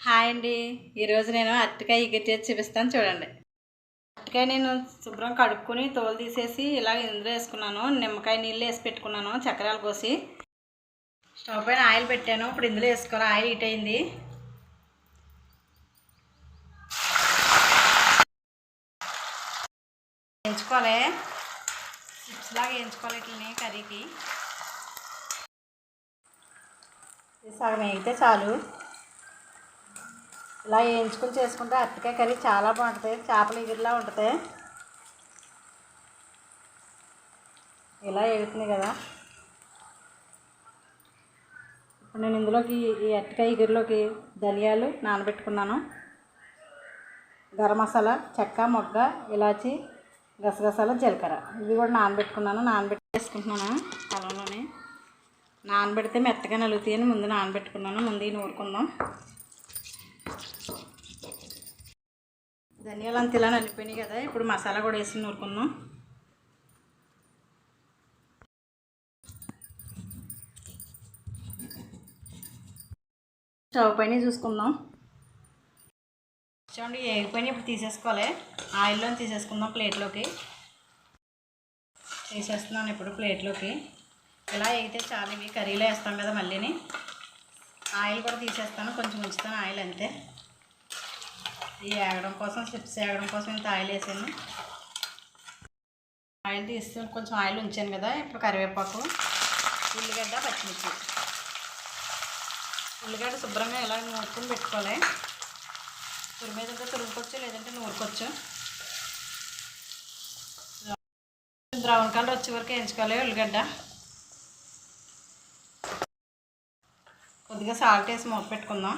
Hi అండి. ఈరోజు నేను అరటికాయ ఎగిరి చూపిస్తాను చూడండి. అరటికాయ నేను శుభ్రం కడుక్కొని తోలు తీసేసి ఇలా ఇందులో వేసుకున్నాను. నిమ్మకాయ నీళ్ళు వేసి పెట్టుకున్నాను చక్రాలు కోసి. స్టవ్ పైన ఆయిల్ పెట్టాను. ఇప్పుడు ఇందులో వేసుకోవాలి. ఆయిల్ హీట్ అయింది. వేయించుకోవాలి. చిప్స్ లాగా వేయించుకోవాలి ఇట్లని కర్రీకి. సగం వేగితే చాలు. ఇలా వేయించుకుని చేసుకుంటే అరటికాయ కర్రీ చాలా బాగుంటుంది. చేపలు ఎగిరిలా ఉంటుంది. ఇలా ఎగుతుంది కదా. ఇప్పుడు నేను ఇందులోకి ఈ అరటికాయ ఎగిరిలోకి ధనియాలు నానబెట్టుకున్నాను. గరం మసాలా చెక్క మొగ్గ ఇలాచి గసగసాలు జీలకర్ర. ఇవి కూడా నానబెట్టుకున్నాను. నానబెట్టి వేసుకుంటున్నాను పొలంలోనే. నానబెడితే మెత్తగా నలుగుతాయి అని ముందు నానబెట్టుకున్నాను. ముందు నూరుకుందాం. ధనియాలు అంత ఇలా నలిపోయినాయి కదా ఇప్పుడు మసాలా కూడా వేసి నూరుకుందాం. స్టవ్ పైన చూసుకుందాం. చూడండి వేగిపోయిన ఇప్పుడు తీసేసుకోవాలి. ఆయిల్లో తీసేసుకుందాం ప్లేట్లోకి. తీసేస్తున్నాను ఇప్పుడు ప్లేట్లోకి. ఇలా వేగితే చాలా ఇవి కర్రీలో వేస్తాం కదా మళ్ళీని. ఆయిల్ కూడా తీసేస్తాను కొంచెం ఉంచుతాను ఆయిల్ అంతే. ఈ వేగడం కోసం చిప్స్ ఏగడం కోసం ఇంత ఆయిల్ వేసాను. ఆయిల్ తీస్తే కొంచెం ఆయిల్ ఉంచాను కదా ఇప్పుడు కరివేపాకు ఉల్లిగడ్డ పచ్చిమిర్చి. ఉల్లిగడ్డ శుభ్రంగా ఇలా నూరుకొని పెట్టుకోవాలి. తురిమేది ఉంటే తురుముకోవచ్చు లేదంటే నూరుకోవచ్చు. బ్రౌన్ కలర్ వచ్చే వరకు వేయించుకోవాలి ఉల్లిగడ్డ. కొద్దిగా సాల్ట్ వేసి మూత పెట్టుకుందాం.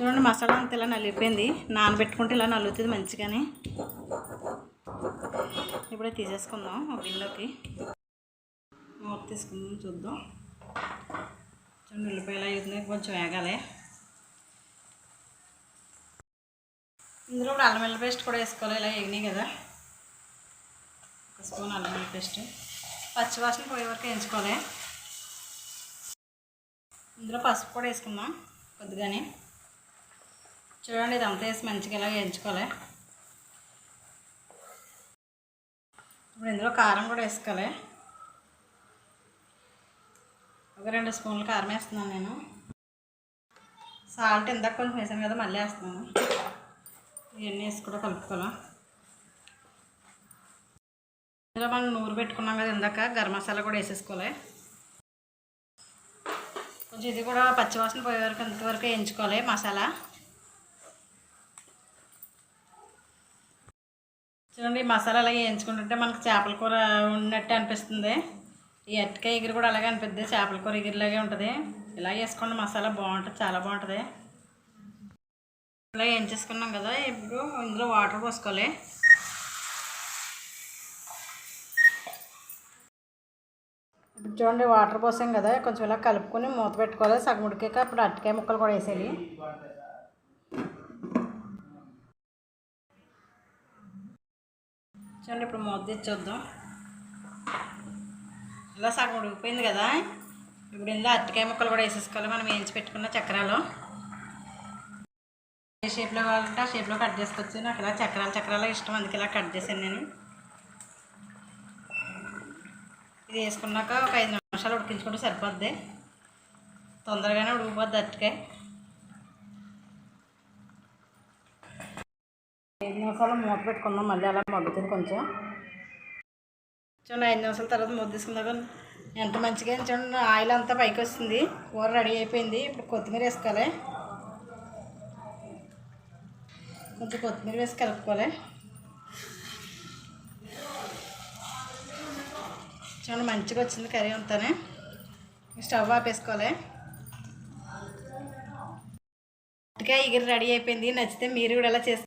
చూడండి మసాలా అంతా ఇలా నలిగిపోయింది. నానబెట్టుకుంటే ఇలా నలుగుతుంది మంచిగానే. ఇప్పుడే తీసేసుకుందాం ఒక గిన్నెలోకి మూత తీసుకుందాం చూద్దాం. చూడండి ఉల్లిపాయలు అవుతుంది కొంచెం వేగాలి. ఇందులో కూడా అల్లం వెల్లుల్లి పేస్ట్ కూడా వేసుకోవాలి ఇలా వేగినాయి కదా. ఒక స్పూన్ అల్లం వెల్లుల్లి పేస్ట్. పచ్చివాసన పోయే వరకు వేయించుకోవాలి. ఇందులో పసుపు కూడా వేసుకుందాం కొద్దిగానే. చూడండి ఇదంతా వేసి మంచిగా ఇలా వేయించుకోవాలి. ఇప్పుడు ఇందులో కారం కూడా వేసుకోవాలి. ఒక రెండు స్పూన్లు కారం వేస్తున్నాను నేను. సాల్ట్ ఇందాక కొంచెం వేసాను కదా మళ్ళీ వేస్తున్నాను. ఇవన్నీ వేసి కూడా కలుపుకోవాలి? ఇందులో మనం నూరు పెట్టుకున్నాం కదా ఇందాక గరం మసాలా కూడా వేసేసుకోవాలి. కొంచెం ఇది కూడా పచ్చివాసన పోయే వరకు ఇంతవరకు వేయించుకోవాలి మసాలా. చూడండి మసాలా అలాగే వేయించుకుంటుంటే మనకు చేపల కూర ఉన్నట్టు అనిపిస్తుంది. ఈ అరటికాయ ఎగిరి కూడా అలాగే అనిపిస్తుంది చేపల కూర ఎగిరిలాగే ఉంటుంది. ఇలా వేసుకోండి మసాలా బాగుంటుంది చాలా బాగుంటుంది. ఇలా వేయించేసుకున్నాం కదా ఇప్పుడు ఇందులో వాటర్ పోసుకోవాలి. ఇప్పుడు చూడండి వాటర్ పోసాం కదా కొంచెం ఇలా కలుపుకొని మూత పెట్టుకోవాలి. సగం ఉడికాక అప్పుడు అరటికాయ ముక్కలు కూడా వేసేయాలి. చూడండి ఇప్పుడు మూత తెచ్చి చూద్దాం. ఇలా సగం ఉడికిపోయింది కదా. ఇప్పుడు ఇందులో అరటికాయ ముక్కలు కూడా వేసేసుకోవాలి. మనం వేయించి పెట్టుకున్న చక్రాలు. ఏ షేప్లో కావాలంటే ఆ షేప్లో కట్ చేసుకోవచ్చు. నాకు ఇలా చక్రాలు చక్రాలు ఇష్టం అందుకే ఇలా కట్ చేశాను నేను. ఇది వేసుకున్నాక ఒక ఐదు నిమిషాలు ఉడికించుకుంటే సరిపోద్ది. తొందరగానే ఉడికిపోద్ది అరటికాయ. నిమిషాలు మూత పెట్టుకుందాం మళ్ళీ అలా మగ్గుతుంది కొంచెం. చూడండి ఐదు నిమిషాల తర్వాత మూత తీసుకుందాం ఎంత మంచిగా చూడండి ఆయిల్ అంతా పైకి వస్తుంది. కూర రెడీ అయిపోయింది. ఇప్పుడు కొత్తిమీర వేసుకోవాలి. కొంచెం కొత్తిమీర వేసి కలుపుకోవాలి. చూడండి మంచిగా వచ్చింది కర్రీ అంతానే. స్టవ్ ఆపేసుకోవాలి. ఇంకా ఎగిరి రెడీ అయిపోయింది. నచ్చితే మీరు కూడా ఎలా చేసి